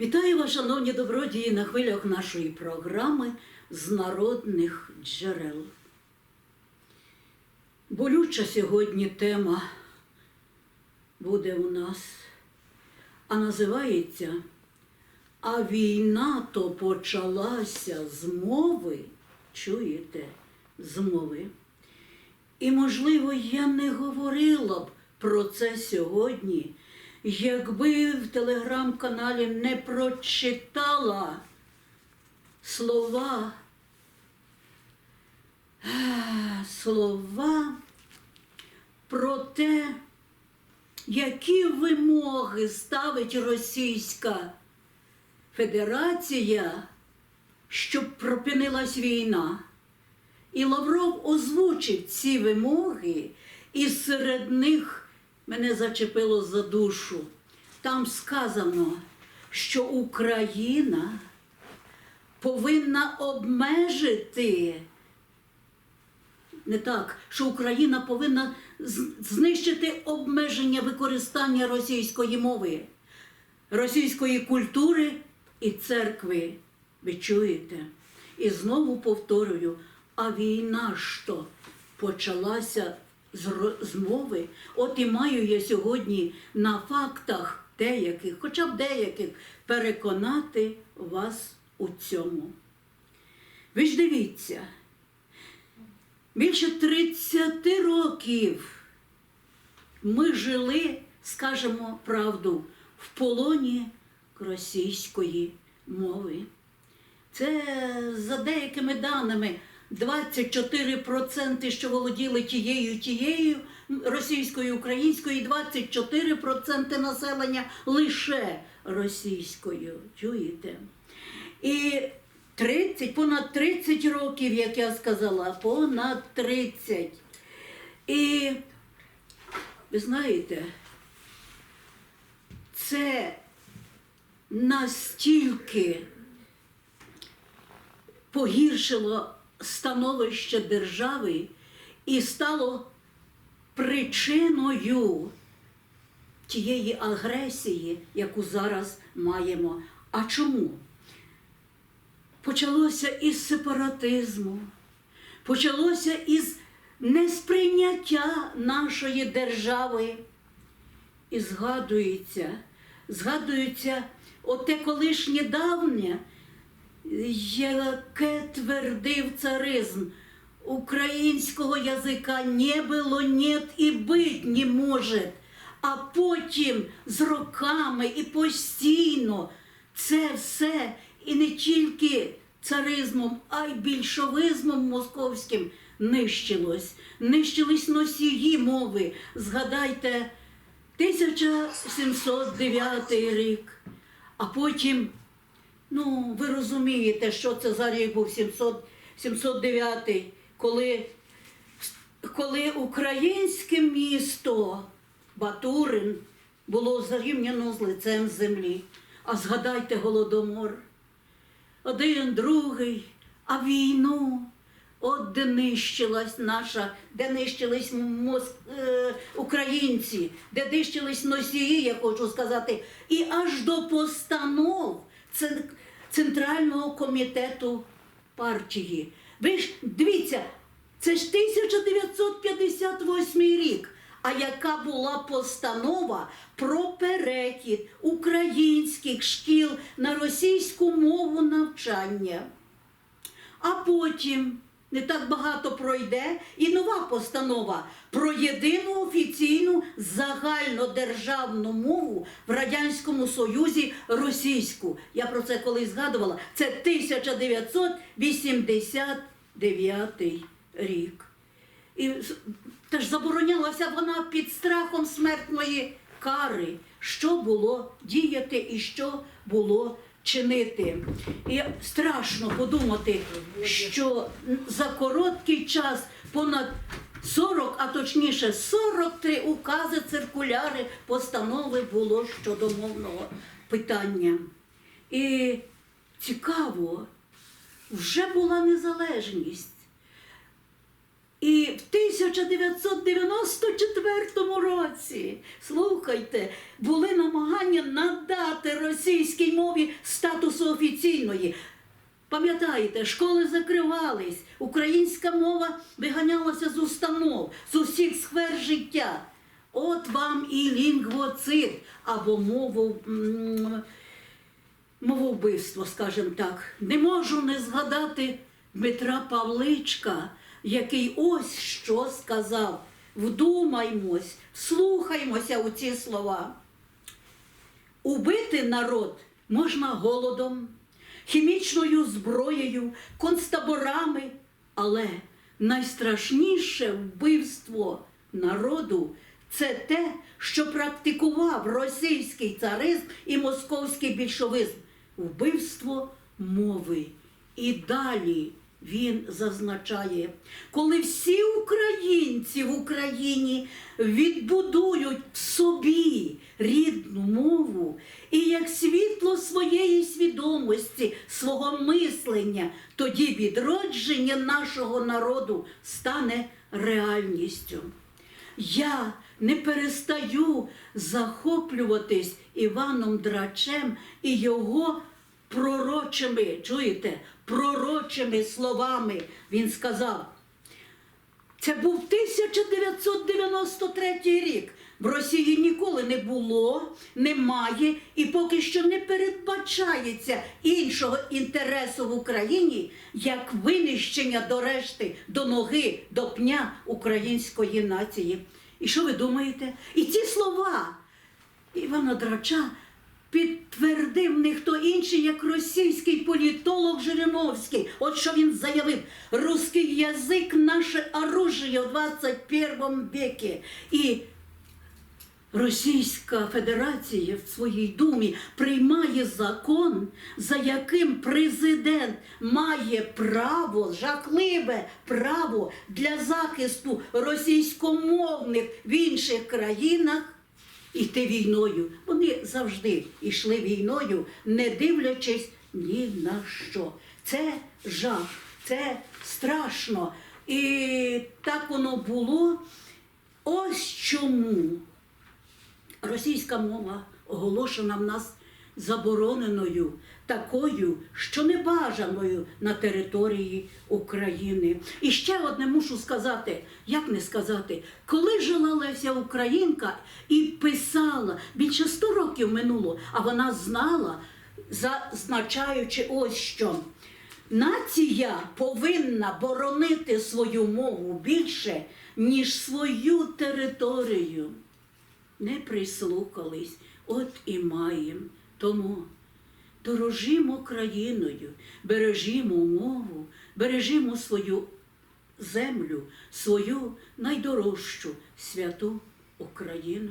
Вітаю вас, шановні добродії, на хвилях нашої програми з народних джерел. Болюча сьогодні тема буде у нас, а називається А війна то почалася з мови. Чуєте, з мови. І, можливо, я не говорила б про це сьогодні, якби в телеграм-каналі не прочитала слова, слова про те, які вимоги ставить Російська Федерація, щоб припинилась війна. І Лавров озвучив ці вимоги, і серед них мене зачепило за душу. Там сказано, що Україна повинна обмежити, не так, що Україна повинна знищити обмеження використання російської мови, російської культури і церкви. Ви чуєте? І знову повторюю, а війна що почалася з, ро- з мови? От і маю я сьогодні на фактах деяких, хоча б деяких, переконати вас у цьому. Ви ж дивіться, більше 30 років ми жили, скажемо правду, в полоні російської мови. Це за деякими даними 24%, що володіли тією тією російською, українською, і 24% населення лише російською. Чуєте? І 30, понад 30 років, як я сказала, понад 30. І ви знаєте, це настільки погіршило становище держави і стало причиною тієї агресії, яку зараз маємо. А чому? Почалося із сепаратизму, почалося із несприйняття нашої держави. І згадується, згадується оте колишнє давнє, яке твердив царизм. Українського язика не було, нет і бить не може. А потім з роками і постійно це все і не тільки царизмом, а й більшовизмом московським нищилось. Нищились носії мови. Згадайте, 1709 рік, а потім Ну, ви розумієте, що це за рік був 700, 709, коли, коли українське місто Батурин було зарівняно з лицем землі. А згадайте голодомор. Один, другий, а війну. От де нищилась наша, де нищились мос- е, українці, де нищились носії, я хочу сказати, і аж до постанов Центрального комітету партії. Ви ж дивіться, це ж 1958 рік. А яка була постанова про перехід українських шкіл на російську мову навчання? А потім не так багато пройде і нова постанова про єдину офіційну загальнодержавну мову в Радянському Союзі російську. Я про це колись згадувала. Це 1989 рік. І теж заборонялася вона під страхом смертної кари, що було діяти і що було чинити. І страшно подумати, що за короткий час понад 40, а точніше 43 укази, циркуляри, постанови було щодо мовного питання. І цікаво, вже була незалежність. І в 1994 році, слухайте, були намагання надати російській мові статусу офіційної. Пам'ятаєте, школи закривались, українська мова виганялася з установ, з усіх сфер життя. От вам і лінгвоцид, або мову, мововбивство, скажімо так. Не можу не згадати Дмитра Павличка, який ось що сказав. Вдумаймось, вслухаймося у ці слова. Убити народ можна голодом, хімічною зброєю, концтаборами, але найстрашніше вбивство народу це те, що практикував російський царизм і московський більшовизм вбивство мови. І далі він зазначає, коли всі українці в Україні відбудують в собі рідну мову і як світло своєї свідомості, свого мислення, тоді відродження нашого народу стане реальністю. Я не перестаю захоплюватись Іваном Драчем і його пророчими, чуєте, пророчими словами. Він сказав, це був 1993 рік. В Росії ніколи не було, немає і поки що не передбачається іншого інтересу в Україні, як винищення до решти, до ноги, до пня української нації. І що ви думаєте? І ці слова Івана Драча підтвердив не хто інший, як російський політолог Жириновський. От що він заявив: русский язик наше оружие в 21 веке. І Російська Федерація в своїй думі приймає закон, за яким президент має право, жахливе право для захисту російськомовних в інших країнах іти війною. Вони завжди йшли війною, не дивлячись ні на що. Це жах, це страшно. І так воно було. Ось чому російська мова оголошена в нас забороненою, такою, що небажаною на території України. І ще одне мушу сказати, як не сказати, коли жила Леся Українка і писала більше 100 років минуло, а вона знала, зазначаючи ось що. Нація повинна боронити свою мову більше, ніж свою територію не прислухались, от і маєм. Тому дорожімо країною, бережімо мову, бережімо свою землю, свою найдорожчу святу Україну.